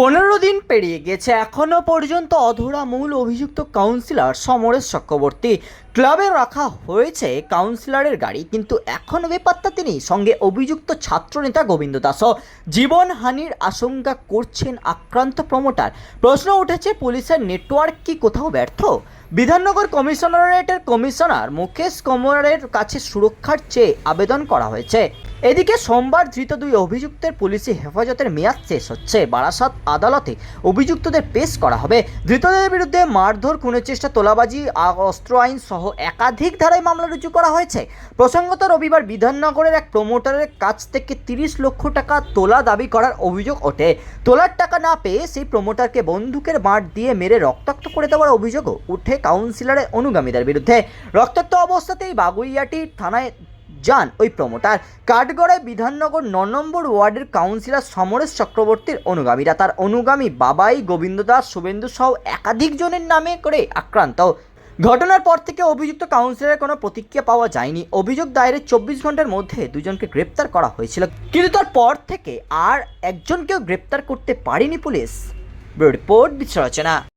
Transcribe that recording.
পনেরো দিন পেরিয়ে গেছে, এখনও পর্যন্ত অধরা মূল অভিযুক্ত কাউন্সিলর সমরেশ চক্রবর্তী ক্লাবে রাখা হয়েছে কাউন্সিলরের গাড়ি, কিন্তু এখনও বেপাত্তা তিনি। সঙ্গে অভিযুক্ত ছাত্রনেতা গোবিন্দ দাসও জীবনহানির আশঙ্কা করছেন আক্রান্ত প্রমোটার প্রশ্ন উঠেছে, পুলিশের নেটওয়ার্ক কি কোথাও ব্যর্থ? বিধাননগর কমিশনারেটের কমিশনার মুকেশ কমরের কাছে সুরক্ষার চেয়ে আবেদন করা হয়েছে। এদিকে সোমবার ধৃত দুই অভিযুক্তের পুলিশি হেফাজতের মেয়াদ শেষ হচ্ছে। বারাসাত আদালতে অভিযুক্তদের পেশ করা হবে। ধৃতদের বিরুদ্ধে মারধর খুনের চেষ্টা তোলাবাজি অস্ত্র আইন সহ একাধিক ধারায় মামলা রুজু করা হয়েছে। প্রসঙ্গত রবিবার বিধাননগরের এক প্রমোটারের কাছ থেকে তিরিশ লক্ষ টাকা তোলা দাবি করার অভিযোগ ওঠে। তোলার টাকা না পেয়ে সেই প্রমোটারকে বন্দুকের বাঁট দিয়ে মেরে রক্তাক্ত করে দেওয়ার অভিযোগও উঠে কাউন্সিলরের অনুগামীদের বিরুদ্ধে। রক্তাক্ত অবস্থাতেই বাগুইয়াটি থানায় যান ওই প্রমোটার। কাঠগড়ায় বিধাননগর ন নম্বর ওয়ার্ডের কাউন্সিলর সমরেশ চক্রবর্তীর অনুগামীরা তার অনুগামী বাবাই গোবিন্দ দাস, শুভেন্দু সহ একাধিক জনের নামে করে আক্রান্ত। ঘটনার পর থেকে অভিযুক্ত কাউন্সিলরের কোনো প্রতিক্রিয়া পাওয়া যায়নি। অভিযোগ দায়েরের চব্বিশ ঘণ্টার মধ্যে দুজনকে গ্রেপ্তার করা হয়েছিল। কিন্তু তারপর থেকে আর একজনকেও গ্রেপ্তার করতে পারেনি পুলিশ। রিপোর্ট বিশ্লেষণা